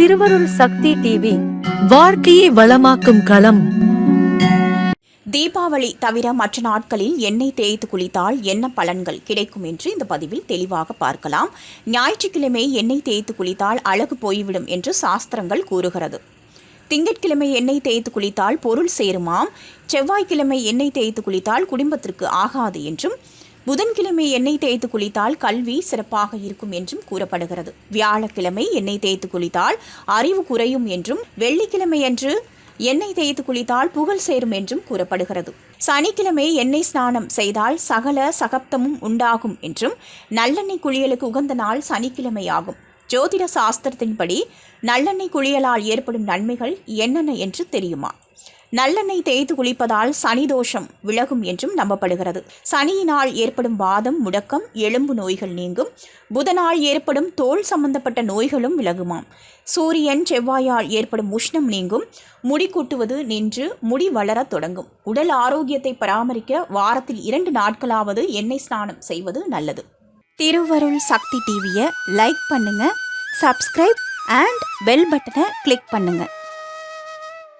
திருவருள் சக்தி டிவி வாழ்க்கையை வளமாக்கும் களம். தீபாவளி தவிர மற்ற நாட்களில் எண்ணெய் தேய்த்து குளித்தால் என்ன பலன்கள் கிடைக்கும் என்று இந்த பதிவில் தெளிவாக பார்க்கலாம். ஞாயிற்றுக்கிழமை எண்ணெய் தேய்த்து குளித்தால் அழகு போய்விடும் என்று சாஸ்திரங்கள் கூறுகிறது. திங்கட்கிழமை எண்ணெய் தேய்த்து குளித்தால் பொருள் சேருமாம். செவ்வாய்க்கிழமை எண்ணெய் தேய்த்து குளித்தால் குடும்பத்திற்கு ஆகாது என்றும் புதன்கிழமை எண்ணெய் தேய்த்து குளித்தால் கல்வி சிறப்பாக இருக்கும் என்றும் கூறப்படுகிறது. வியாழக்கிழமை எண்ணெய் தேய்த்து குளித்தால் அறிவு குறையும் என்றும் வெள்ளிக்கிழமை அன்று எண்ணெய் தேய்த்து குளித்தால் புகழ் சேரும் என்றும் கூறப்படுகிறது. சனிக்கிழமை எண்ணெய் ஸ்நானம் செய்தால் சகல சகப்தமும் உண்டாகும் என்றும் நல்லெண்ணெய் குளியலுக்கு உகந்த நாள் சனிக்கிழமை ஆகும். ஜோதிட சாஸ்திரத்தின்படி நல்லெண்ணெய் குளியலால் ஏற்படும் நன்மைகள் என்னென்ன என்று தெரியுமா? நல்லெண்ணெய் தேய்த்து குளிப்பதால் சனி தோஷம் விலகும் என்றும் நம்பப்படுகிறது. சனியினால் ஏற்படும் வாதம் முடக்கம் எலும்பு நோய்கள் நீங்கும். புதனால் ஏற்படும் தோல் சம்பந்தப்பட்ட நோய்களும் விலகுமாம். சூரியன் செவ்வாயால் ஏற்படும் உஷ்ணம் நீங்கும். முடி கூட்டுவது நின்று முடி வளரத் தொடங்கும். உடல் ஆரோக்கியத்தை பராமரிக்க வாரத்தில் இரண்டு நாட்களாவது எண்ணெய் ஸ்நானம் செய்வது நல்லது. திருவருள் சக்தி டிவியை லைக் பண்ணுங்க சப்ஸ்கிரைப் அண்ட் பெல் பட்டனை கிளிக் பண்ணுங்கள்